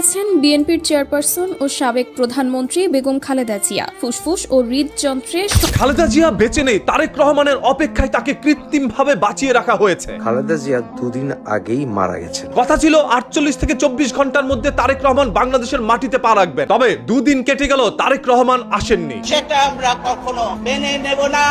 গেছেন বিএনপির চেয়ারপারসন ও সাবেক প্রধানমন্ত্রী বেগম খালেদা জিয়া। ফুসফুস ও হৃদযন্ত্রে খালেদা জিয়া বেঁচে নেই তারেক রহমানের অপেক্ষায় তাকে কৃত্রিমভাবে বাঁচিয়ে রাখা হয়েছে। খালেদা জিয়া দুদিন আগেই মারা গেছে কথা ছিল আটচল্লিশ থেকে চব্বিশ ঘণ্টার মধ্যে তারেক রহমান বাংলাদেশের মাটিতে পা রাখবে তবে দুদিন কেটে গেল তারেক রহমান আসেননি। সেটা আমরা কখনো মেনে নেব না।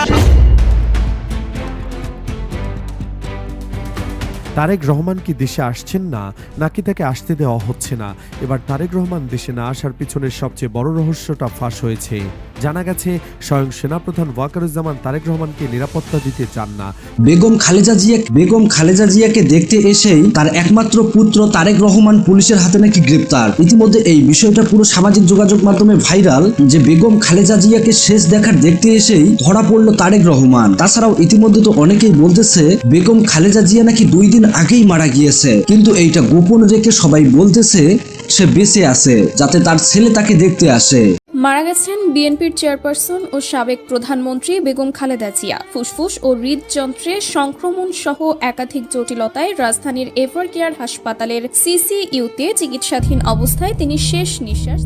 তারেক রহমান কি দেশে আসছেন না, নাকি তাকে আসতে দেওয়া হচ্ছে না? এবার তারেক রহমান দেশে না আসার পিছনের সবচেয়ে বড় রহস্যটা ফাঁস হয়েছে। জানা গেছে, স্বয়ং সেনাপ্রধান ওয়াকারুজ্জামান তারেক রহমানকে নিরাপত্তা দিতে চান না। বেগম খালেদা জিয়া বেগম খালেদা জিয়াকে দেখতে এসেই তার একমাত্র পুত্র তারেক রহমান পুলিশের হাতে নাকি গ্রেপ্তার। ইতিমধ্যে এই বিষয়টা পুরো সামাজিক যোগাযোগ মাধ্যমে ভাইরাল যে বেগম খালেদা জিয়াকে শেষ দেখার দেখতে এসেই ধরা পড়ল তারেক রহমান। তাছাড়াও ইতিমধ্যে তো অনেকেই বলতেছে, বেগম খালেদা জিয়া নাকি দুই দিন আগেই মারা গিয়েছে। কিন্তু এইটা গোপন রেখে সবাই বলতেছে, সে বেঁচে আছে, যাতে তার ছেলে তাকে দেখতে আসে। মারা গেছেন বিএনপির চেয়ারপারসন ও সাবেক প্রধানমন্ত্রী বেগম খালেদা জিয়া। ফুসফুস ও হৃদযন্ত্রে সংক্রমণ সহ একাধিক জটিলতায় রাজধানীর এভার কেয়ার হাসপাতালের সিসিইউতে চিকিৎসাধীন অবস্থায় তিনি শেষ নিঃশ্বাস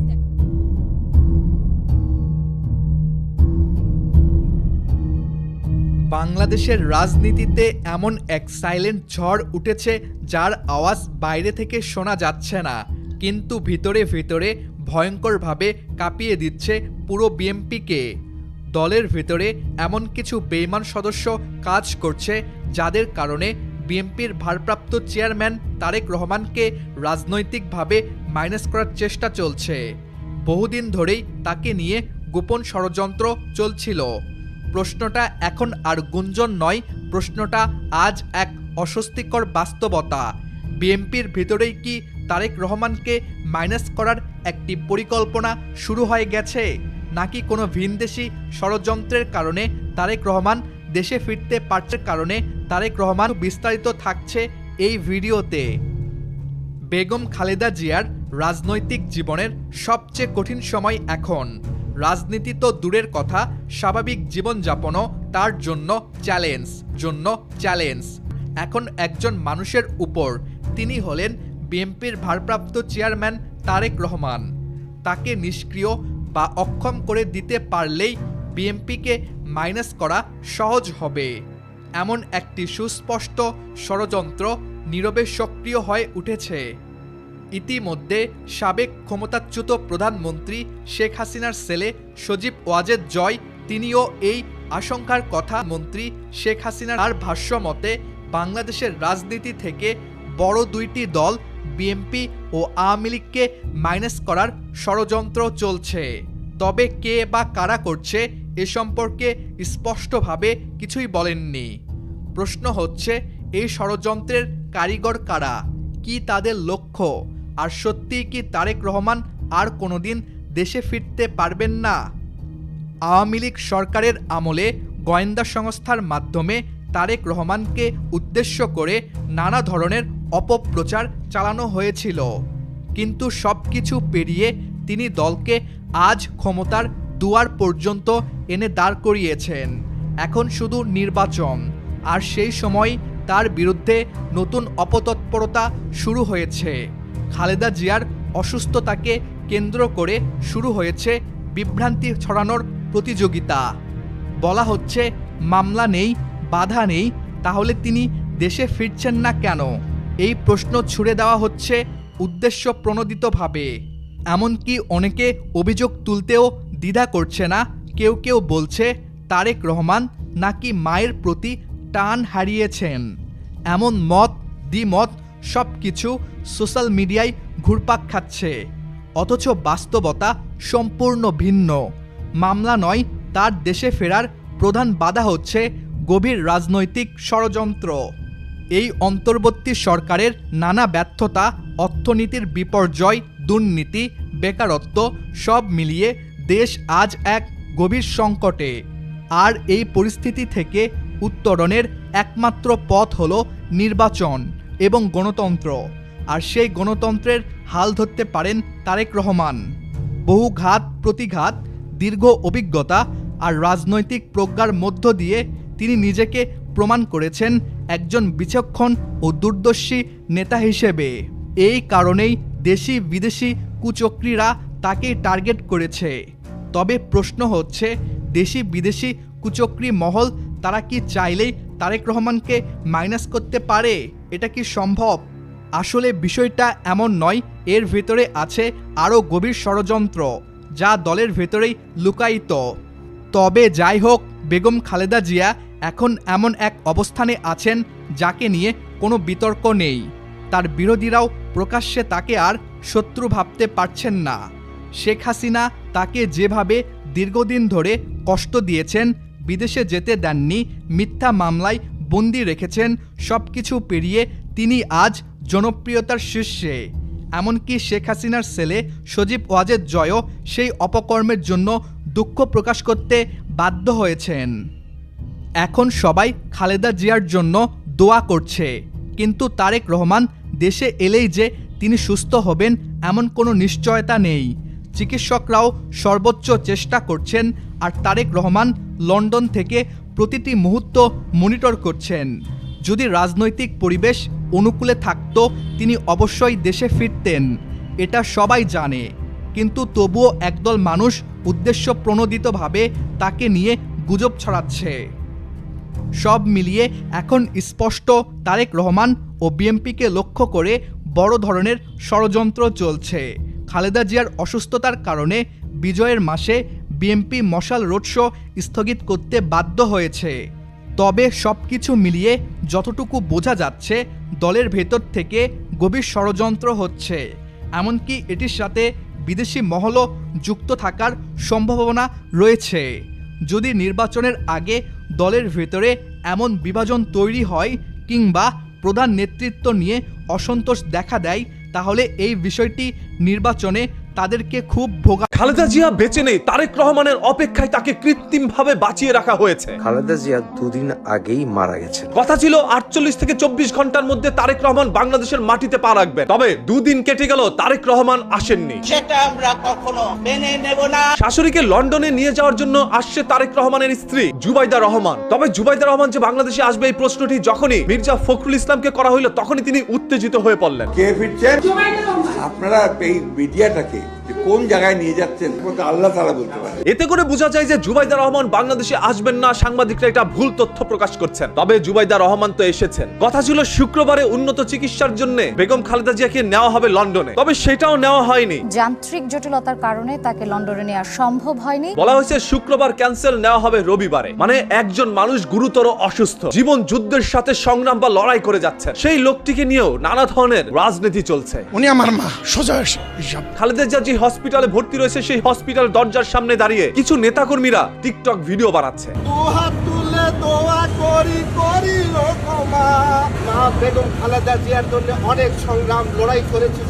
বাংলাদেশের রাজনীতিতে এমন এক সাইলেন্ট ঝড় উঠেছে যার আওয়াজ বাইরে থেকে শোনা যাচ্ছে না। কিন্তু ভিতরে ভিতরে ভয়ঙ্করভাবে কাঁপিয়ে দিচ্ছে পুরো বিএমপিকে। দলের ভিতরে এমন কিছু বেইমান সদস্য কাজ করছে যাদের কারণে বিএমপির ভারপ্রাপ্ত চেয়ারম্যান তারেক রহমানকে রাজনৈতিকভাবে মাইনাস করার চেষ্টা চলছে। বহুদিন ধরেই তাকে নিয়ে গোপন ষড়যন্ত্র চলছিল। প্রশ্নটা এখন আর গুঞ্জন নয়, প্রশ্নটা আজ এক অস্বস্তিকর বাস্তবতা। বিএনপির ভিতরেই কি তারেক রহমানকে মাইনাস করার একটি পরিকল্পনা শুরু হয়ে গেছে। নাকি কোনো ভিনদেশি ষড়যন্ত্রের কারণে তারেক রহমান দেশে ফিরতে পারছে কারণে তারেক রহমান বিস্তারিত থাকছে এই ভিডিওতে। বেগম খালেদা জিয়ার রাজনৈতিক জীবনের সবচেয়ে কঠিন সময় এখন। রাজনীতি তো দূরের কথা, স্বাভাবিক জীবনযাপনও তার জন্য চ্যালেঞ্জ জন্য চ্যালেঞ্জ। এখন একজন মানুষের উপর তিনি হলেন বিএনপির ভারপ্রাপ্ত চেয়ারম্যান তারেক রহমান। তাকে নিষ্ক্রিয় বা অক্ষম করে দিতে পারলেই বিএনপিকে মাইনাস করা সহজ হবে। এমন একটি সুস্পষ্ট ষড়যন্ত্র নীরবে সক্রিয় হয়ে উঠেছে। ইতিমধ্যে সাবেক ক্ষমতাচ্যুত প্রধানমন্ত্রী শেখ হাসিনার ছেলে সজীব ওয়াজেদ জয়, তিনিও এই আশঙ্কার কথা মন্ত্রী শেখ হাসিনার ভাষ্য মতে বাংলাদেশের রাজনীতি থেকে বড় দুইটি দল বিএনপি ও আওয়ামী লীগকে মাইনাস করার ষড়যন্ত্র চলছে। তবে কে বা কারা করছে এ সম্পর্কে স্পষ্টভাবে কিছুই বলেননি। প্রশ্ন হচ্ছে, এই ষড়যন্ত্রের কারিগর কারা? কি তাদের লক্ষ্য? আর সত্যিই কি তারেক রহমান আর কোনোদিন দেশে ফিরতে পারবেন না? আওয়ামী লীগ সরকারের আমলে গোয়েন্দা সংস্থার মাধ্যমে তারেক রহমানকে উদ্দেশ্য করে নানা ধরনের অপপ্রচার চালানো হয়েছিল। কিন্তু সব কিছু পেরিয়ে তিনি দলকে আজ ক্ষমতার দুয়ার পর্যন্ত এনে দাঁড় করিয়েছেন। এখন শুধু নির্বাচন। আর সেই সময় তার বিরুদ্ধে নতুন অপতৎপরতা শুরু হয়েছে। খালেদা জিয়ার অসুস্থতাকে কেন্দ্র করে শুরু হয়েছে বিভ্রান্তি ছড়ানোর প্রতিযোগিতা। বলা হচ্ছে, মামলা নেই, বাধা নেই, তাহলে তিনি দেশে ফিরছেন না কেন? এই প্রশ্ন ছুড়ে দেওয়া হচ্ছে উদ্দেশ্য প্রণোদিতভাবে এমনকি অনেকে অভিযোগ তুলতেও দ্বিধা করছে না, কেউ কেউ বলছে তারেক রহমান নাকি মায়ের প্রতি টান হারিয়েছেন। এমন মত, দ্বিমত সব কিছু সোশ্যাল মিডিয়ায় ঘুরপাক খাচ্ছে। অথচ বাস্তবতা সম্পূর্ণ ভিন্ন। মামলা নয়, তার দেশে ফেরার প্রধান বাধা হচ্ছে গভীর রাজনৈতিক ষড়যন্ত্র। এই অন্তর্বর্তী সরকারের নানা ব্যর্থতা, অর্থনীতির বিপর্যয়, দুর্নীতি, বেকারত্ব সব মিলিয়ে দেশ আজ এক গভীর সংকটে। আর এই পরিস্থিতি থেকে উত্তরণের একমাত্র পথ হল নির্বাচন এবং গণতন্ত্র। আর সেই গণতন্ত্রের হাল ধরতে পারেন তারেক রহমান। বহু ঘাত প্রতিঘাত, দীর্ঘ অভিজ্ঞতা আর রাজনৈতিক প্রজ্ঞার মধ্য দিয়ে তিনি নিজেকে প্রমাণ করেছেন একজন বিচক্ষণ ও দূরদর্শী নেতা হিসেবে। এই কারণেই দেশি বিদেশি কুচক্রীরা তাকে টার্গেট করেছে। তবে প্রশ্ন হচ্ছে, দেশি বিদেশি কুচক্রী মহল তারা কি চাইলেই তারেক রহমানকে মাইনাস করতে পারে? এটা কি সম্ভব? আসলে বিষয়টা এমন নয়, এর ভেতরে আছে আরও গভীর ষড়যন্ত্র, যা দলের ভেতরেই লুকায়িত। তবে যাই হোক, বেগম খালেদা জিয়া এখন এমন এক অবস্থানে আছেন যাকে নিয়ে কোনো বিতর্ক নেই। তার বিরোধীরাও প্রকাশ্যে তাকে আর শত্রু ভাবতে পারছেন না। শেখ হাসিনা তাকে যেভাবে দীর্ঘদিন ধরে কষ্ট দিয়েছেন, বিদেশে যেতে দেননি, মিথ্যা মামলায় বন্দি রেখেছেন সব কিছু পেরিয়ে তিনি আজ জনপ্রিয়তার শীর্ষে। এমনকি শেখ হাসিনার ছেলে সজীব ওয়াজেদ জয়ও সেই অপকর্মের জন্য দুঃখ প্রকাশ করতে বাধ্য হয়েছেন। এখন সবাই খালেদা জিয়ার জন্য দোয়া করছে। কিন্তু তারেক রহমান দেশে এলেই যে তিনি সুস্থ হবেন এমন কোনো নিশ্চয়তা নেই। চিকিৎসকরাও সর্বোচ্চ চেষ্টা করছেন আর তারেক রহমান লন্ডন থেকে প্রতিটি মুহূর্ত মনিটর করছেন। যদি রাজনৈতিক পরিবেশ অনুকূলে থাকত, তিনি অবশ্যই দেশে ফিরতেন, এটা সবাই জানে। কিন্তু তবুও একদল মানুষ উদ্দেশ্য প্রণোদিতভাবে তাকে নিয়ে গুজব ছড়াচ্ছে। সব মিলিয়ে এখন স্পষ্ট তারেক রহমান ও বিএমপিকে লক্ষ্য করে বড় ধরনের ষড়যন্ত্র চলছে। খালেদা জিয়ার অসুস্থতার কারণে বিজয়ের মাসে বিএমপি মশাল রোড শো স্থগিত করতে বাধ্য হয়েছে। তবে সব কিছু মিলিয়ে যতটুকু বোঝা যাচ্ছে, দলের ভেতর থেকে গভীর ষড়যন্ত্র হচ্ছে। এমনকি এটির সাথে বিদেশি মহলও যুক্ত থাকার সম্ভাবনা রয়েছে। যদি নির্বাচনের আগে দলের ভেতরে এমন বিভাজন তৈরি হয় কিংবা প্রধান নেতৃত্ব নিয়ে অসন্তোষ দেখা দেয়, তাহলে এই বিষয়টি নির্বাচনে তাদেরকে খুব ভোগা খালেদা জিয়া বেঁচে নেই তারেক রহমানের অপেক্ষায় তাকে কৃত্রিম ভাবে বাঁচিয়ে রাখা হয়েছে। খালেদা জিয়া দুদিন আগেই মারা গেছেন। কথা ছিল আটচল্লিশ থেকে চব্বিশ ঘণ্টার মধ্যে তারেক রহমান বাংলাদেশের মাটিতে পা রাখবেন। তবে দুদিন কেটে গেল তারেক রহমান আসেননি। সেটা আমরা কখনো মেনে নেব না। শাশুড়িকে লন্ডনে নিয়ে যাওয়ার জন্য আসছে তারেক রহমানের স্ত্রী জুবাইদা রহমান। তবে জুবাইদা রহমান যে বাংলাদেশে আসবে এই প্রশ্নটি যখনই মির্জা ফখরুল ইসলামকে করা হইল তখনই তিনি উত্তেজিত হয়ে পড়লেন। কে ফিরছেন? আপনারা এই মিডিয়াটাকে কোন জায়গায় নিয়ে যাচ্ছেন আল্লাহ তারা বলতে পারে এতে করে বোঝা যায় যে জুবাইদা রহমান বাংলাদেশে আসবেন না সাংবাদিকরা এটা ভুল তথ্য প্রকাশ করছেন। তবে জুবাইদা রহমান তো এসেছেন। কথা ছিল শুক্রবারে উন্নত চিকিৎসার জন্য বেগম খালেদা জিয়াকে নেওয়া হবে লন্ডনে। তবে সেটাও নেওয়া হয়নি। যান্ত্রিক জটিলতার কারণে তাকে লন্ডনে নেওয়া সম্ভব হয়নি। বলা হয়েছে শুক্রবার ক্যান্সেল নেওয়া হবে রবিবারে। মানে একজন মানুষ গুরুতর অসুস্থ জীবন যুদ্ধের সাথে সংগ্রাম বা লড়াই করে যাচ্ছেন। সেই লোকটিকে নিয়েও নানা ধরনের রাজনীতি চলছে। উনি আমার মা সোজা খালেদা জিয়া যে হসপিটালে ভর্তি রয়েছে, সেই হসপিটাল দরজার সামনে দাঁড়িয়ে কিছু নেতাকর্মীরা টিকটক ভিডিও বানাচ্ছে। দোয়া করি করি অনেক সংগ্রাম, লড়াই করেছি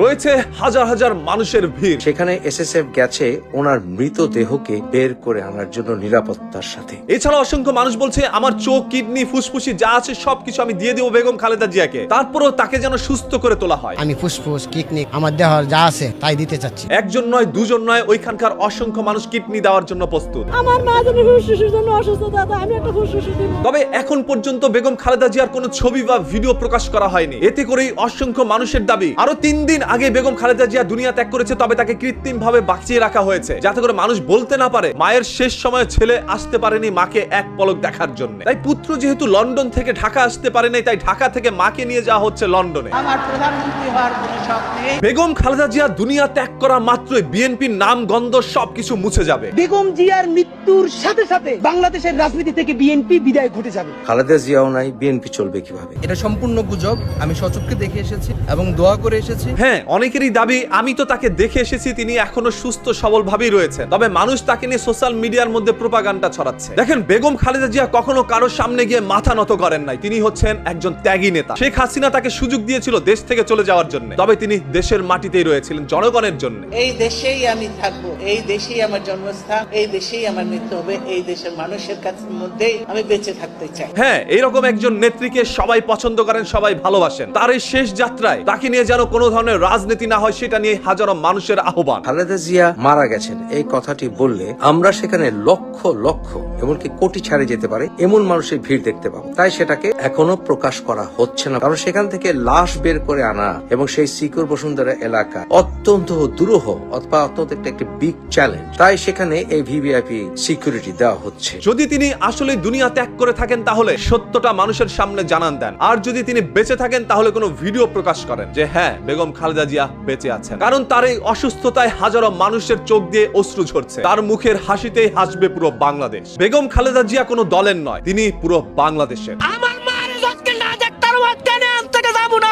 রয়েছে হাজার হাজার মানুষের ভিড়। সেখানে এসএসএফ গেছে ওনার মৃতদেহকে বের করে আনার জন্য নিরাপত্তার সাথে। এছাড়া অসংখ্য মানুষ বলছে আমার চোখ কিডনি ফুসফুসি যা আছে সবকিছু আমি দিয়ে দেবো বেগম খালেদা জিয়াকে। তারপরেও তাকে যেন সুস্থ করে তোলা হয়। আমি ফুসফুস কিকনিক আমার দেহ যা আছে তাই দিতে চাচ্ছি। একজন নয় দুজন নয় ওইখানকার অসংখ্য মানুষ কিডনি দেওয়ার জন্য প্রস্তুত। আমার মা যদি ফুসফুসের জন্য অসুস্থ দাদা আমি একটা ফুসফুস দিব। তবে এখন পর্যন্ত বেগম খালেদা জিয়ার কোনো ছবি বা ভিডিও প্রকাশ করা হয়নি। এতে করেই অসংখ্য মানুষের দাবি আরও তিন দিন আগে বেগম খালেদা জিয়া দুনিয়া ত্যাগ করেছে তবে তাকে কৃত্রিম ভাবে বাঁচিয়ে রাখা হয়েছে। যাতে করে মানুষ বলতে না পারে মায়ের শেষ সময়ে ছেলে আসতে পারেনি মাকে এক পলক দেখার জন্য। তাই পুত্র যেহেতু লন্ডন থেকে ঢাকা আসতে পারেনি তাই ঢাকা থেকে মাকে নিয়ে যাওয়া হচ্ছে লন্ডনে। আমার প্রধানমন্ত্রী হওয়ার কোনো শখ নেই। বেগম খালেদা জিয়া দুনিয়া ত্যাগ করা মাত্রই বিএনপির নাম গন্ধ সবকিছু মুছে যাবে। বেগম জিয়ার মৃত্যুর সাথে সাথে বাংলাদেশের রাজনীতি থেকে বিএনপি বিদায় ঘটে যাবে। খালেদা জিয়াও নাই বিএনপি চলবে কীভাবে? এটা সম্পূর্ণ গুজব আমি সচক্ষে দেখে এসেছি এবং দোয়া করে এসেছি। হ্যাঁ অনেকেরই দাবি আমি তো তাকে দেখে এসেছি তিনি এখনও সুস্থ সবল ভাবেই রয়েছে। তবে মানুষ তাকে নিয়ে সোশ্যাল মিডিয়ার মধ্যে প্রোপাগান্ডা ছড়াচ্ছে। দেখেন বেগম খালেদা জিয়া কখনো কারোর সামনে গিয়ে মাথা নত করেন নাই। তিনি হচ্ছেন একজন ত্যাগী নেতা। শেখ হাসিনা তাকে সুযোগ দিয়েছিল দেশ থেকে চলে যাওয়ার জন্য। তবে তিনি দেশের মাটিতেই রয়েছিলেন জনগণের জন্য। এই দেশেই আমি থাকব এই দেশেই আমার জন্মস্থান এই দেশেই আমার মৃত্যু হবে এই দেশের মানুষের কাছে মধ্যেই আমি বেঁচে থাকতে চাই। হ্যাঁ এইরকম একজন নেত্রীকে সবাই পছন্দ করেন সবাই ভালোবাসেন। তার এই শেষ যাত্রায় তাকে নিয়ে যেন যেন কোনো ধরনের রাজনীতি না হয় সেটা নিয়ে হাজারো মানুষের আহ্বান। খালেদা জিয়া মারা গেছেন এই কথাটি বললে আমরা সেখানে লক্ষ লক্ষ এমনকি কোটি ছাড়ে যেতে পারে এমন মানুষের ভিড় দেখতে পাবো। তাই সেটাকে এখনও প্রকাশ করা হচ্ছে না কারণ সেখান থেকে লাশ বের করে আনা এবং সেই সিকিউর বসুন্ধরা এলাকা অত্যন্ত দুরূহ অথবা অত্যন্ত একটা একটি বিগ চ্যালেঞ্জ তাই সেখানে এই ভিভিআইপি সিকিউরিটি দেওয়া হচ্ছে। যদি তিনি আসলে দুনিয়া ত্যাগ করে থাকেন তাহলে সত্যটা মানুষের সামনে জানান দেন। আর যদি তিনি বেঁচে থাকেন তাহলে কোনো ভিডিও প্রকাশ করেন যে হ্যাঁ বেগম খালেদা জিয়া বেঁচে আছেন। কারণ তার এই অসুস্থতায় হাজারো মানুষের চোখ দিয়ে অশ্রু ঝরছে। তার মুখের হাসিতেই হাসবে পুরো বাংলাদেশ। বেগম খালেদা জিয়া কোনো দলের নয়, তিনি পুরো বাংলাদেশের।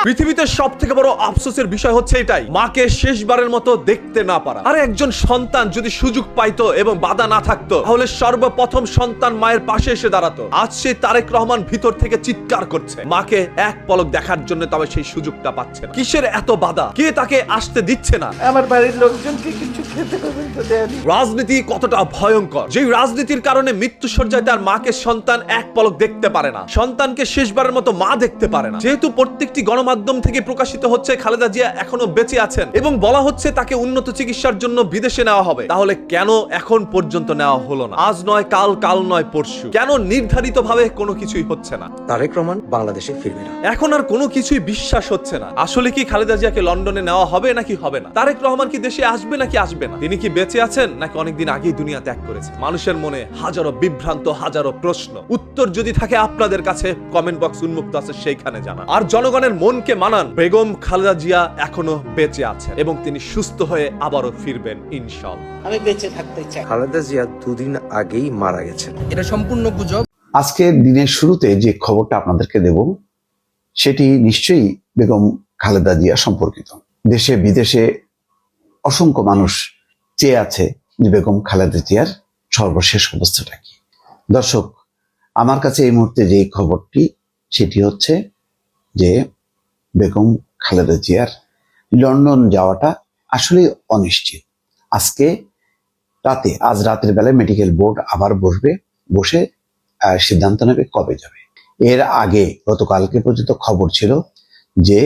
পৃথিবীতে সব থেকে বড় আফসোসের বিষয় হচ্ছে এটাই মাকে শেষবারের মতো দেখতে না পারা। আরে একজন সন্তান যদি সুযোগ পাইতো এবং বাধা না থাকতো তাহলে সর্বপ্রথম সন্তান মায়ের পাশে এসে দাঁড়াতো। আজ সেই তারেক রহমান ভিতর থেকে চিৎকার করছে মাকে এক পলক দেখার জন্য তবে সেই সুযোগটা পাচ্ছে না। কিসের এত বাধা? কে তাকে আসতে দিচ্ছে না? আমার বাড়ির লোকজনকে কিছু খেতে পর্যন্ত দেয়নি রাজনীতি কতটা ভয়ঙ্কর। যেই রাজনীতির কারণে মৃত্যু সজ্জায় তার মাকে সন্তান এক পলক দেখতে পারে না সন্তানকে শেষবারের মতো মা দেখতে পারে না। যেহেতু প্রত্যেকটি গণমাধ্যম থেকে প্রকাশিত হচ্ছে খালেদা জিয়া এখনও বেঁচে আছেন এবং বলা হচ্ছে তাকে উন্নত চিকিৎসার জন্য বিদেশে নেওয়া হবে। তাহলে কেন এখন পর্যন্ত নেওয়া হলো না? আজ নয় কাল কাল নয় পরশু। কেন নির্ধারিত ভাবে কোনো কিছুই হচ্ছে না? তারেক রহমান বাংলাদেশে ফিরবে না। এখন আর কোনো কিছুই বিশ্বাস হচ্ছে না। আসলে কি খালেদা জিয়াকে লন্ডনে নেওয়া হবে নাকি হবে না? তারেক রহমান কি দেশে আসবে নাকি আসবে না? তিনি কি বেঁচে আছেন নাকি অনেকদিন আগেই দুনিয়া ত্যাগ করেছে? মানুষের মনে হাজারো বিভ্রান্ত হাজারো প্রশ্ন। উত্তর যদি থাকে আপনাদের কাছে কমেন্ট বক্স উন্মুক্ত আছে সেইখানে জানা আর জনগণের মনকে মানান বেগম খালেদা জিয়া এখনও বেঁচে আছেন এবং তিনি সুস্থ হয়ে আবারও ফিরবেন ইনশাল্লাহ। আমি বেঁচে থাকতে চাই। খালেদা জিয়া দুদিন আগেই মারা গেছেন। এটা সম্পূর্ণ গুজব। আজকের দিনের শুরুতে যে খবরটা আপনাদেরকে দেব সেটি নিশ্চয়ই বেগম খালেদা জিয়া সম্পর্কিত। দেশে বিদেশে অসংখ্য মানুষ চেয়ে আছে যে বেগম খালেদা জিয়ার সর্বশেষ অবস্থাটা কি। দর্শক আমার কাছে এই মুহূর্তে যে খবরটি সেটি হচ্ছে যে বেগম খালেদা জিয়ার লন্ডন যাওয়াটা আসলে অনিশ্চিত। আজকে রাতে, আজ রাতের বেলায় মেডিকেল বোর্ড আবার বসবে, বসে সিদ্ধান্ত নেবে কবে যাবে। এর আগে গতকালকে পর্যন্ত খবর ছিল যে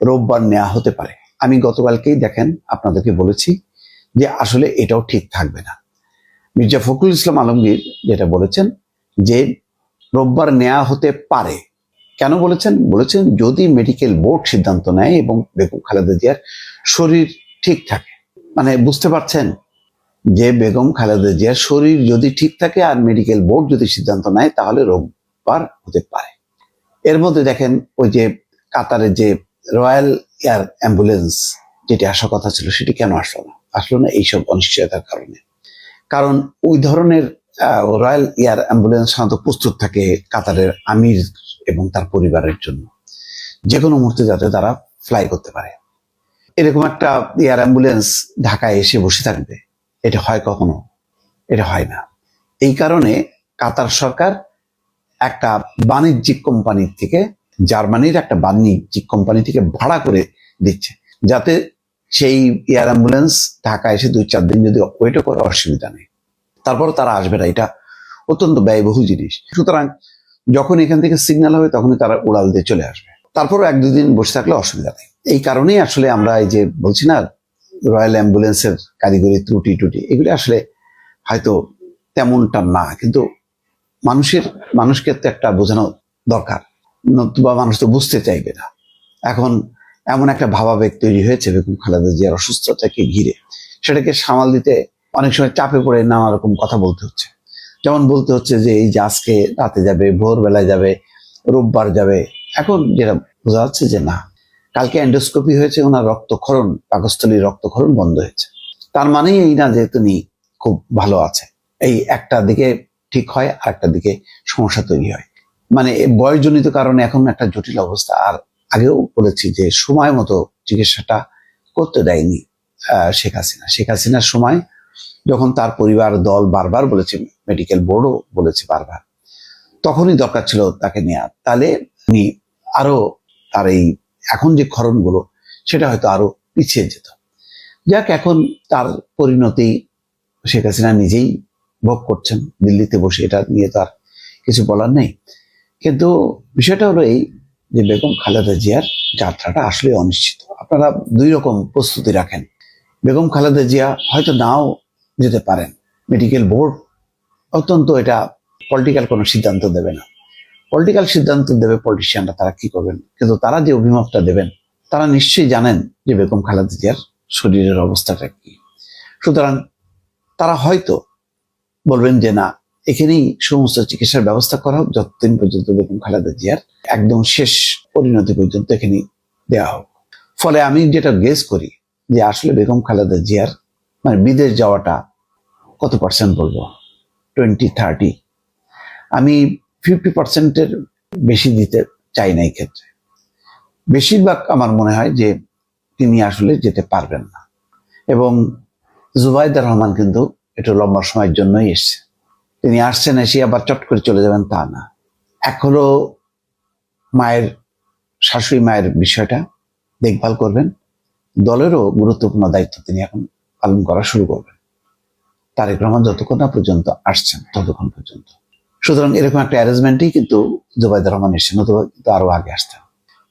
রোববার নেওয়া হতে পারে। আমি গতকালকেই দেখেন আপনাদেরকে বলেছি যে আসলে এটাও ঠিক থাকবে না। মির্জা ফখরুল ইসলাম আলমগীর যেটা বলেছেন যে রোববার নেওয়া হতে পারে কেন বলেছেন? বলেছেন যদি মেডিকেল বোর্ড সিদ্ধান্ত নেয় এবং বেগম খালেদা জিয়ার শরীর ঠিক থাকে মানে বুঝতে পারছেন যে বেগম খালেদা জিয়ার শরীর যদি ঠিক থাকে আর মেডিকেল বোর্ড যদি সিদ্ধান্ত নেয়, তাহলে রোববার হতে পারে। এর মধ্যে দেখেন ওই যে কাতারের যে রয়্যাল এয়ার অ্যাম্বুলেন্স যেটি আসার কথা ছিল, সেটি কেন আসলো না? আসলো না এইসব অনিশ্চয়তার কারণে। কারণ ওই ধরনের রয়্যাল এয়ার অ্যাম্বুলেন্স সাধারণত প্রস্তুত থাকে কাতারের আমির এবং তার পরিবারের জন্য। যে কোনো মুহূর্তে যাতে তারা ফ্লাই করতে পারে। এরকম একটা এয়ার অ্যাম্বুলেন্স ঢাকায় এসে বসে থাকবে, এটা হয় কখনো? এটা হয় না। এই কারণে কাতার সরকার একটা বাণিজ্যিক কোম্পানির থেকে, জার্মানির একটা বাণিজ্যিক কোম্পানি থেকে ভাড়া করে দিচ্ছে। যাতে সেই এয়ার অ্যাম্বুলেন্স ঢাকা এসে দুই চার দিন যদি ওয়েটও করে, অসুবিধা নেই। তারপর তারা আসবে না। এটা অত্যন্ত ব্যয়বহুল জিনিস। সুতরাং যখন এখান থেকে সিগন্যাল হবে, তখনই তারা উড়াল দিয়ে চলে আসবে। তারপরও এক দুদিন বসে থাকলে অসুবিধা নেই। এই কারণেই আসলে আমরা এই যে বলছি না রয়্যাল অ্যাম্বুলেন্সের কারিগরি ত্রুটি টুটি, এগুলি আসলে হয়তো তেমনটা না। কিন্তু মানুষের, মানুষকে তো একটা বোঝানো দরকার। নতুবা মানুষ তো বুঝতে চাইবে না। এখন এমন একটা ভাবাবেগ তৈরি হয়েছে, বেগম খালেদা জিয়ার অসুস্থতাকে ঘিরে। সেটাকে সামাল দিতে অনেক সময় চাপে পড়ে নানা রকম কথা বলতে হচ্ছে। যেমন বলতে হচ্ছে যে এই যে আজকে রাতে যাবে, ভোরবেলায় যাবে, রোববার যাবে, এখন যেটা বোঝা যাচ্ছে যে না, কালকে অ্যান্ডোস্কোপি হয়েছে, ওনার রক্তক্ষরণ, পাকস্থলীর রক্তক্ষরণ বন্ধ হয়েছে। তার মানেই এই না যে তিনি খুব ভালো আছে। এই একটা দিকে ঠিক হয়, আর একটা দিকে সমস্যা তৈরি হয়। মানে বয়সজনিত কারণে এখন একটা জটিল অবস্থা। আর আগেও বলেছি যে সময় মতো চিকিৎসাটা করতে দেয়নি শেখ হাসিনা। শেখ হাসিনার সময় যখন তার পরিবার দল বারবার বলেছে মেডিকেল বোর্ডও বলেছে বারবার। তখনই দরকার ছিল তাকে নেওয়া তাহলে উনি আরও তার এই এখন যে ক্ষরণগুলো সেটা হয়তো আরও পিছিয়ে যেত। যাক, এখন তার পরিণতি শেখ হাসিনা নিজেই ভোগ করছেন। দিল্লিতে বসে এটা নিয়ে তার কিছু বলার নেই। কিন্তু বিষয়টা হলো এই যে বেগম খালেদা জিয়ার যাত্রাটা আসলে অনিশ্চিত। আপনারা দুই রকম প্রস্তুতি রাখেন। বেগম খালেদা জিয়া হয়তো নাও যেতে পারেন। মেডিকেল বোর্ড অত্যন্ত এটা পলিটিক্যাল কোনো সিদ্ধান্ত দেবে না। পলিটিক্যাল সিদ্ধান্ত দেবে পলিটিশিয়ানরা তারা কি করবেন? কিন্তু তারা যে অভিমতটা দেবেন, তারা নিশ্চয়ই জানেন যে বেগম খালেদা জিয়ার শরীরের অবস্থাটা কি। সুতরাং তারা হয়তো বলবেন যে, না, এখানেই সমস্ত চিকিৎসার ব্যবস্থা করা হোক, যতদিন পর্যন্ত বেগম খালেদা জিয়ার একদম শেষ পরিণতি পর্যন্ত এখানেই দেওয়া হোক। ফলে আমি যেটা গেস করি যে, আসলে বেগম খালেদা জিয়ার মানে বিদেশ যাওয়াটা কত পার্সেন্ট বলব? টোয়েন্টি থার্টি আমি ফিফটি পার্সেন্টের বেশি দিতে চাই না এই ক্ষেত্রে। বেশিরভাগ আমার মনে হয় যে তিনি আসলে যেতে পারবেন না। এবং জুবাইদা রহমান কিন্তু একটু লম্বা সময়ের জন্যই এসছে। তিনি আসছেন এসে আবার চট করে চলে যাবেন তা না। এক হলো মায়ের, শাশুড়ি মায়ের বিষয়টা দেখভাল করবেন। দলেরও গুরুত্বপূর্ণ দায়িত্ব তিনি এখন পালন করা শুরু করবেন। তারেক রহমান যতক্ষণ না পর্যন্ত আসছেন, ততক্ষণ পর্যন্ত। সুতরাং এরকম একটা অ্যারেঞ্জমেন্টেই কিন্তু জুবাইদা রহমান এসছেন অথবা কিন্তু আরও আগে আসতেন।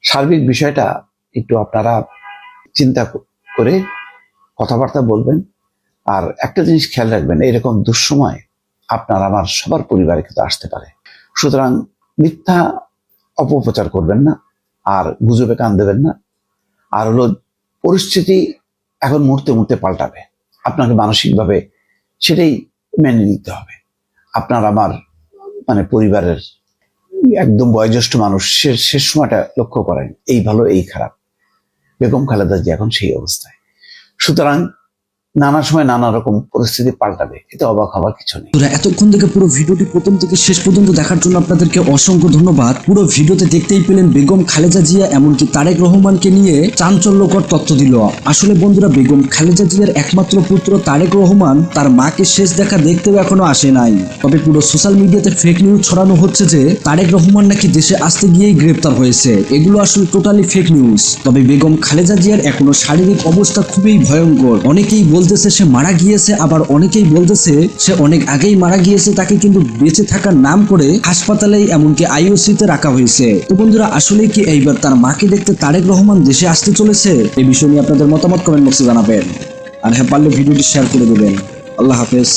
সার্বিক বিষয়টা একটু আপনারা চিন্তা করে কথাবার্তা বলবেন। আর একটা জিনিস খেয়াল রাখবেন, এরকম দুঃসময় আপনার আমার সবার পরিবারে কিন্তু আসতে পারে। সুতরাং মিথ্যা অপপ্রচার করবেন না, আর গুজবে কান দেবেন না। আর হলো পরিস্থিতি এখন মুহূর্তে মুহূর্তে পাল্টাবে। আপনাকে মানসিকভাবে সেটাই মেনে নিতে হবে। আপনার আমার মানে পরিবারের একদম বয়োজ্যেষ্ঠ মানুষ, সে- শেষ সময়টা লক্ষ্য করেন, এই ভালো, এই খারাপ। বেগম খালেদা জি এখন সেই অবস্থায়। সুতরাং নানা সময় নানা রকম পরিস্থিতি পাল্টাবে। এতে অবাক হওয়ার কিছু নেই। এতক্ষণ থেকে পুরো ভিডিওটি প্রথম থেকে শেষ পর্যন্ত দেখার জন্য আপনাদেরকে অসংখ্য ধন্যবাদ। পুরো ভিডিওতে দেখতেই পেলেন বেগম খালেদা জিয়া, এমনকি তারেক রহমানকে নিয়ে চাঞ্চল্যকর তথ্য দিল। আসলে বন্ধুরা, বেগম খালেদা জিয়ার একমাত্র পুত্র তারেক রহমান, তার মাকে শেষ দেখা দেখতেও এখনও আসে নাই। তবে পুরো সোশ্যাল মিডিয়াতে ফেক নিউজ ছড়ানো হচ্ছে যে, তারেক রহমান নাকি দেশে আসতে গিয়েই গ্রেপ্তার হয়েছে। এগুলো আসলে টোটালি ফেক নিউজ তবে বেগম খালেদা জিয়ার এখনও শারীরিক অবস্থা খুবই ভয়ঙ্কর। অনেকেই বলতেছে সে মারা গিয়েছে, আবার অনেকেই বলতেছে সে অনেক আগেই মারা গিয়েছে, তাকে কিন্তু বেঁচে থাকার নাম করে হাসপাতালে এমনকি আইওসিতে রাখা হয়েছে। তো বন্ধুরা আসলে কি এইবার তার মাকে দেখতে তারেক রহমান দেশে আসতে চলেছে? এই বিষয় নিয়ে আপনাদের মতামত কমেন্ট বক্সে জানাবেন। আর হ্যাঁ পারলে ভিডিওটি শেয়ার করে দেবেন। আল্লাহ হাফেজ।